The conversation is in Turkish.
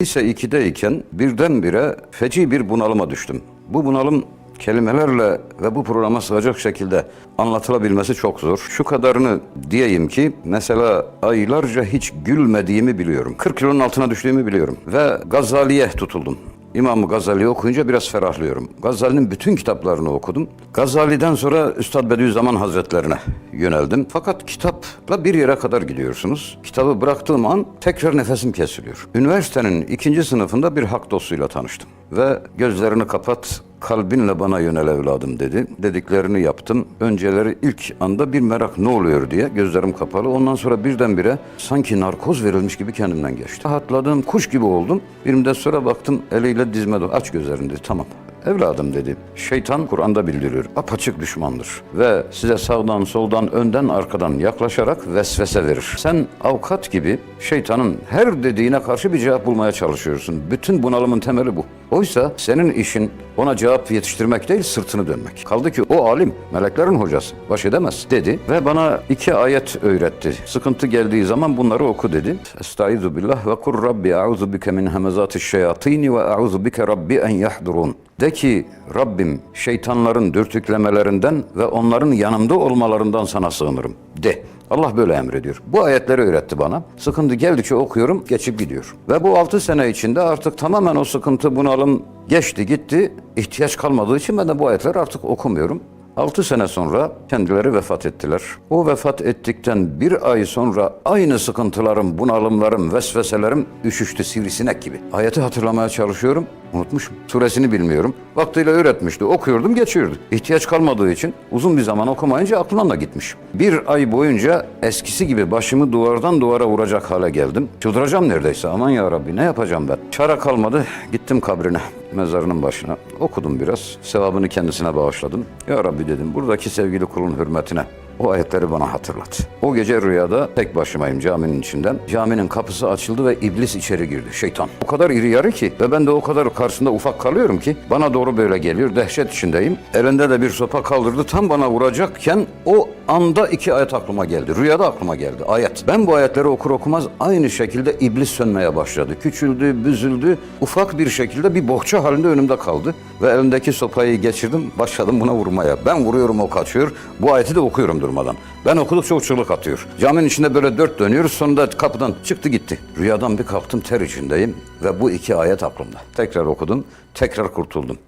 Lise 2'deyken birdenbire feci bir bunalıma düştüm. Bu bunalım kelimelerle ve bu programa sığacak şekilde anlatılabilmesi çok zor. Şu kadarını diyeyim ki mesela aylarca hiç gülmediğimi biliyorum. 40 kilonun altına düştüğümü biliyorum ve Gazali'ye tutuldum. İmam Gazali'yi okuyunca biraz ferahlıyorum. Gazali'nin bütün kitaplarını okudum. Gazali'den sonra Üstad Bediüzzaman Hazretlerine yöneldim. Fakat kitapla bir yere kadar gidiyorsunuz. Kitabı bıraktığım an tekrar nefesim kesiliyor. Üniversitenin ikinci sınıfında bir hak dostuyla tanıştım. Ve gözlerini kapat, kalbinle bana yönel evladım dedi. Dediklerini yaptım. Önceleri ilk anda bir merak ne oluyor diye gözlerim kapalı. Ondan sonra birdenbire sanki narkoz verilmiş gibi kendimden geçti. Rahatladım, kuş gibi oldum. Bir müddet sonra baktım eliyle dizme aç gözlerini dedi. Tamam. Evladım dedi. Şeytan Kur'an'da bildiriyor. Apaçık düşmandır. Ve size sağdan, soldan, önden, arkadan yaklaşarak vesvese verir. Sen avukat gibi şeytanın her dediğine karşı bir cevap bulmaya çalışıyorsun. Bütün bunalımın temeli bu. Oysa senin işin ona cevap yetiştirmek değil, sırtını dönmek. Kaldı ki o alim, meleklerin hocası, baş edemez dedi ve bana iki ayet öğretti. Sıkıntı geldiği zaman bunları oku dedi. Estaizu billah ve kur rabbi a'udhu bike min hemezati şeyatini ve a'udhu bike rabbi en yahdurun. De ki Rabbim şeytanların dürtüklemelerinden ve onların yanımda olmalarından sana sığınırım. De. Allah böyle emrediyor. Bu ayetleri öğretti bana. Sıkıntı geldikçe okuyorum, geçip gidiyor. Ve bu altı sene içinde artık tamamen o sıkıntı, bunalım geçti gitti. İhtiyaç kalmadığı için ben de bu ayetleri artık okumuyorum. 6 sene sonra kendileri vefat ettiler. O vefat ettikten bir ay sonra aynı sıkıntılarım, bunalımlarım, vesveselerim üşüştü sivrisinek gibi. Ayeti hatırlamaya çalışıyorum, unutmuşum. Suresini bilmiyorum. Vaktiyle öğretmişti, okuyordum, geçiyordu. İhtiyaç kalmadığı için uzun bir zaman okumayınca aklımdan da gitmiş. Bir ay boyunca eskisi gibi başımı duvardan duvara vuracak hale geldim. Çıldıracağım neredeyse. Aman ya Rabbi ne yapacağım ben? Çare kalmadı, gittim kabrine, mezarının başına. Okudum biraz, sevabını kendisine bağışladım. Ya Rabbi dedim, buradaki sevgili kulun hürmetine o ayetleri bana hatırlat. O gece rüyada tek başımayım caminin içinden. Caminin kapısı açıldı ve iblis içeri girdi. Şeytan. O kadar iri yarı ki ve ben de o kadar karşısında ufak kalıyorum ki bana doğru böyle geliyor. Dehşet içindeyim. Elinde de bir sopa kaldırdı. Tam bana vuracakken o anda iki ayet aklıma geldi. Rüyada aklıma geldi. Ayet. Ben bu ayetleri okur okumaz aynı şekilde iblis sönmeye başladı. Küçüldü, büzüldü. Ufak bir şekilde bir bohça halinde önümde kaldı. Ve elimdeki sopayı geçirdim. Başladım buna vurmaya. Ben vuruyorum o kaçıyor. Bu ayeti de okuyorum durmadan. Ben okudukça o atıyor. Caminin içinde böyle dört dönüyoruz. Sonunda kapıdan çıktı gitti. Rüyadan bir kalktım ter içindeyim. Ve bu iki ayet aklımda. Tekrar okudum. Tekrar kurtuldum.